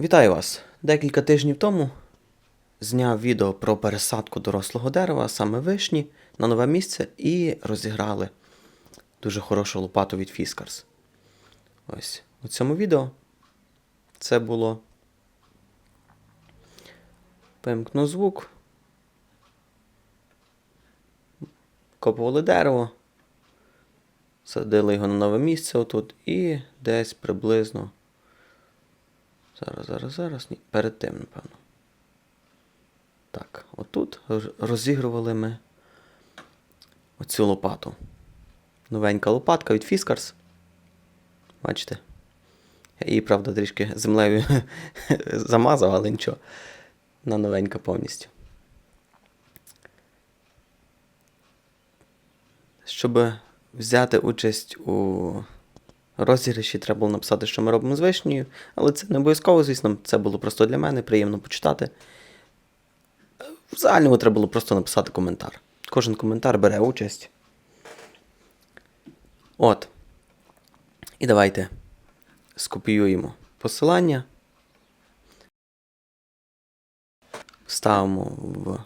Вітаю вас! Декілька тижнів тому зняв відео про пересадку дорослого дерева, саме вишні, на нове місце і розіграли дуже хорошу лопату від Fiskars. Ось у цьому відео це було. Вимкну звук. Копували дерево. Садили його на нове місце отут і десь приблизно. Зараз, зараз, зараз. Ні. Перед тим, напевно. Так, отут розігрували ми оцю лопату. Новенька лопатка від Fiskars. Бачите? Я її, правда, трішки землею замазав, але нічого. Вона новенька повністю. Щоб взяти участь у розіграші, треба було написати, що ми робимо з вишнею, але це не обов'язково, звісно, це було просто для мене, приємно почитати. В загальному треба було просто написати коментар. Кожен коментар бере участь. От. І давайте скопіюємо посилання. Вставимо в.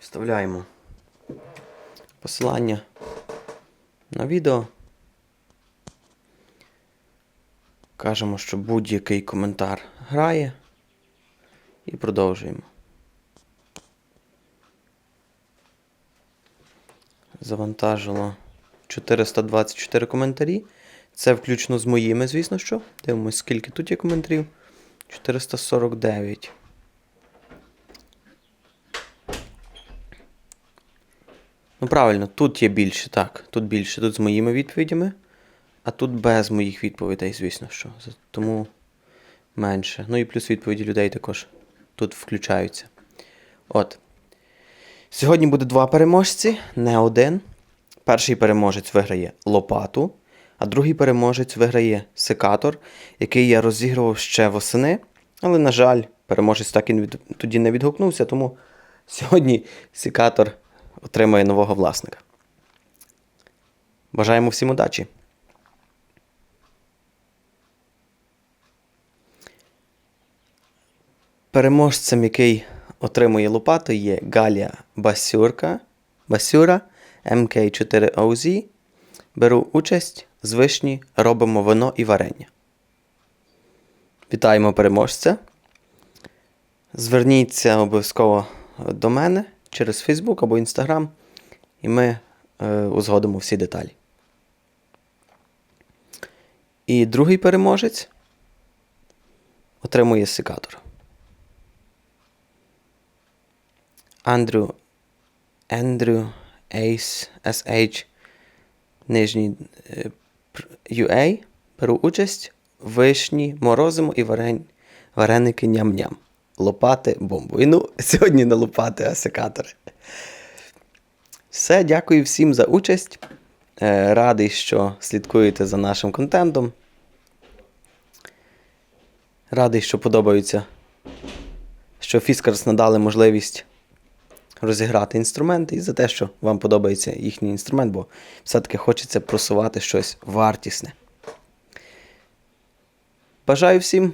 Вставляємо посилання на відео. Кажемо, що будь-який коментар грає. І продовжуємо. Завантажило 424 коментарі. Це включно з моїми, звісно що. Дивимось, скільки тут є коментарів. 449. Ну, правильно, тут є більше, так. Тут більше. Тут з моїми відповідями. А тут без моїх відповідей, звісно що. Тому менше. Ну і плюс відповіді людей також тут включаються. От. Сьогодні буде два переможці, не один. Перший переможець виграє лопату, а другий переможець виграє секатор, який я розігрував ще восени. Але, на жаль, переможець так і від... тоді не відгукнувся, тому сьогодні секатор отримає нового власника. Бажаємо всім удачі! Переможцем, який отримує лопату, є Галя Басюрка, Басюра MK4OZ. Беру участь з вишні, робимо вино і варення. Вітаємо переможця. Зверніться обов'язково до мене через Facebook або Instagram, і ми е, узгодимо всі деталі. І другий переможець отримує секатор. Андрю Андрю Ейс SH нижній е, UA. Беру участь. Вишні, морозимо і варень, вареники ням-ням. Лопати бомбу. І ну, сьогодні не лопати, а секатори. Все, дякую всім за участь. Е, Радий, що слідкуєте за нашим контентом. Радий, що подобаються, що Fiskars надали можливість розіграти інструмент і за те, що вам подобається їхній інструмент, бо все-таки хочеться просувати щось вартісне. Бажаю всім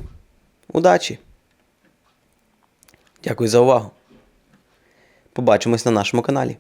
удачі. Дякую за увагу. Побачимось на нашому каналі.